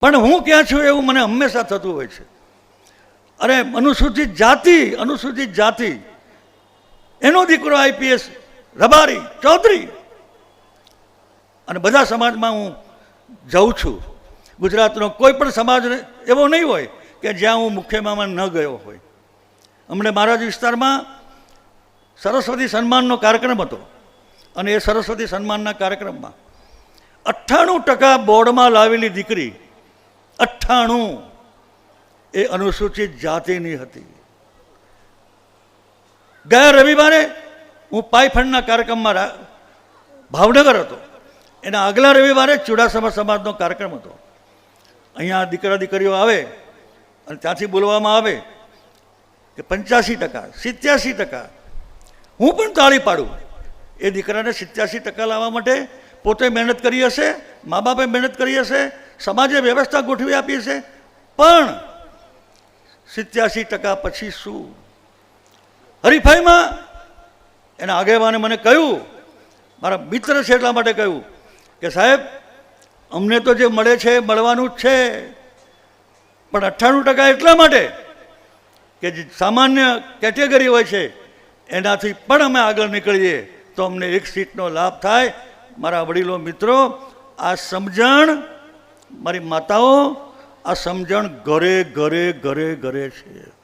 પણ હું ક્યાં છું એવું મને હંમેશા થતું હોય છે. અરે, અનુસૂચિત જાતિ અનુસૂચિત જાતિ. એનો દીકરો આઈપીએસ, રબારી, ચૌધરી. અને બધા સમાજમાં હું જાઉં છું. ગુજરાતનો કોઈ પણ સમાજ એવો નહીં હોય કે જ્યાં હું મુખ્ય મહેમાન ન ગયો હોય. હમણાં મારા જ વિસ્તારમાં સરસ્વતી સન્માનનો કાર્યક્રમ હતો. અને એ સરસ્વતી સન્માનના કાર્યક્રમમાં અઠ્ઠાણું ટકા બોર્ડમાં લાવેલી દીકરી અઠ્ઠાણું. એ અનુસૂચિત જાતિની હતી. ગયા રવિવારે હું પાયફંડના કાર્યક્રમમાં ભાવનગર હતો. એના આગલા રવિવારે ચુડાસમા સમાજનો કાર્યક્રમ હતો. અહીંયા દીકરા દીકરીઓ આવે અને ત્યાંથી બોલવામાં આવે કે પંચ્યાસી ટકા, સિત્યાસી ટકા. હું પણ તાળી પાડું. એ દીકરાને સિત્યાસી ટકા લાવવા માટે પોતે મહેનત કરી હશે, મા બાપે મહેનત કરી હશે સમાજે વ્યવસ્થા ગોઠવી આપી હશે પણ સિત્યાસી ટકા પછી શું? હરીફાઈમાં એના આગેવાને મને કહ્યું, મારા મિત્ર છે એટલા માટે કહ્યું કે સાહેબ, અમને તો જે મળે છે એ મળવાનું જ છે. પણ અઠ્ઠાણું ટકા એટલા માટે કે જે સામાન્ય કેટેગરી હોય છે, એનાથી પણ અમે આગળ નીકળીએ તો અમને એક સીટનો લાભ થાય. મારા વડીલો મિત્રો, આ સમજણ મારી માતાઓ આ સમજણ ઘરે ઘરે ઘરે ઘરે છે.